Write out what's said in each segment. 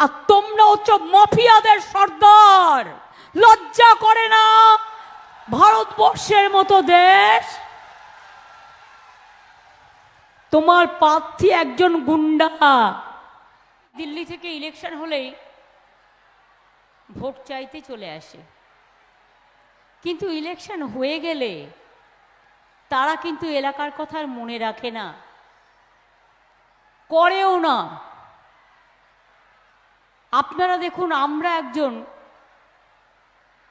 আর তোমরা হচ্ছ মাফিয়াদের সর্দার। লজ্জা করে না? ভারতবর্ষের মতো দেশ। তোমার প্রার্থী একজন গুন্ডা। দিল্লি থেকে ইলেকশন হলেই ভোট চাইতে চলে আসে। কিন্তু ইলেকশন হয়ে গেলে তারা কিন্তু এলাকার কথা আর মনে রাখে না। করেও না। আপনারা দেখুন, আমরা একজন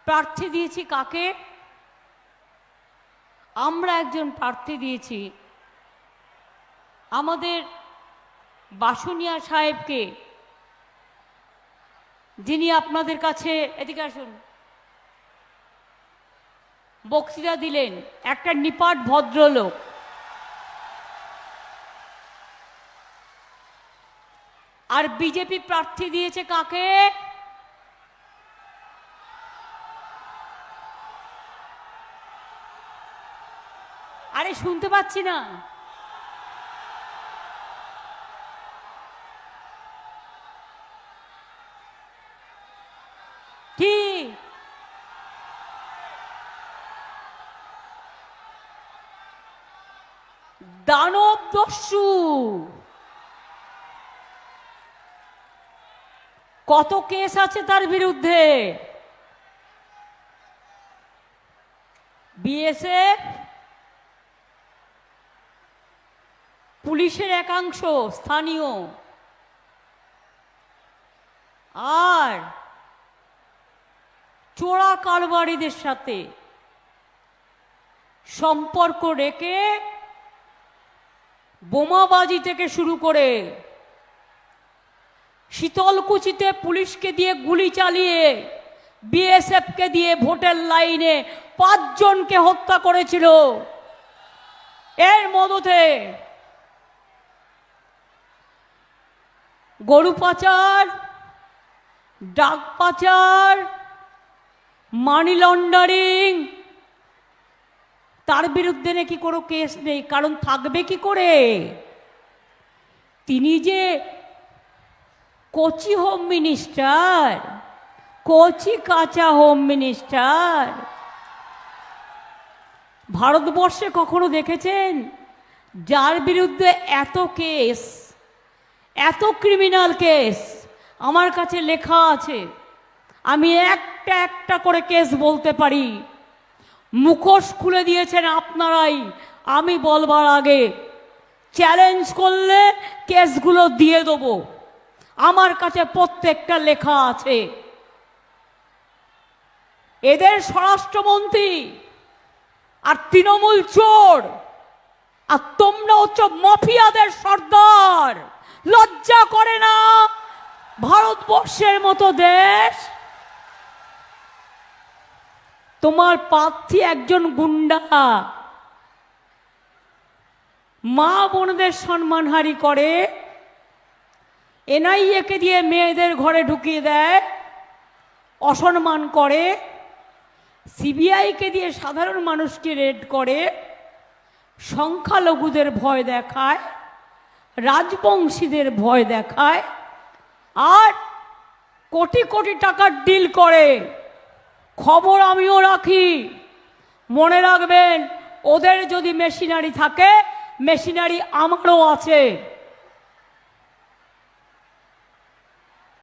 প্রার্থী দিয়েছি কাকে? আমরা একজন প্রার্থী দিয়েছি আমাদের বাসুনিয়া সাহেবকে, যিনি আপনাদের কাছে, এদিকে আসুন, বক্তৃতা দিলেন, একটা নিপাট ভদ্রলোক। আর বিজেপি প্রার্থী দিয়েছে কাকে? আরে শুনতে পাচ্ছি না। কি? দানব দস্যু। কত কেস আছে তার বিরুদ্ধে? বিএসএফ, পুলিশের একাংশ, স্থানীয়। আর চোরা কারবারিদের সাথে সম্পর্ক রেখে বোমাবাজি থেকে শুরু করে শীতলকুচিতে পুলিশকে দিয়ে গুলি চালিয়ে বিএসএফকে দিয়ে ভোটের লাইনে পাঁচজনকে হত্যা করেছিল। এর মদতে গরু পাচার, ডাক পাচার মানি লন্ডারিং তার বিরুদ্ধে নাকি কোনো কেস নেই, কারণ থাকবে কি করে? তিনি যে কোচি হোম মিনিস্টার, কোচি কাঁচা হোম মিনিস্টার। ভারতবর্ষে কখনো দেখেছেন? যার বিরুদ্ধে এত কেস, এত ক্রিমিনাল কেস আমার কাছে লেখা আছে। আমি একটা একটা করে কেস বলতে পারি। মুখোশ খুলে দিয়েছেন আপনারাই, আমি বলবার আগে। চ্যালেঞ্জ করলে কেসগুলো দিয়ে দেবো। আমার কাছে প্রত্যেকটা লেখা আছে। এদের স্বরাষ্ট্রমন্ত্রী আর তৃণমূল চোর, আর তোমরা হচ্ছ মাফিয়াদের সর্দার। লজ্জা করে না? ভারতবর্ষের মতো দেশ? তোমার প্রার্থী একজন গুন্ডা। মা বোনদের সম্মানহারি করে। এনআইএকে দিয়ে মেয়েদের ঘরে ঢুকিয়ে দেয়, অসম্মান করে, সিবিআইকে দিয়ে সাধারণ মানুষকে রেড করে, সংখ্যালঘুদের ভয় দেখায়, রাজবংশীদের ভয় দেখায়, আর কোটি কোটি টাকার ডিল করে। খবর আমিও রাখি। মনে রাখবেন, ওদের যদি মেশিনারি থাকে, মেশিনারি আমারও আছে।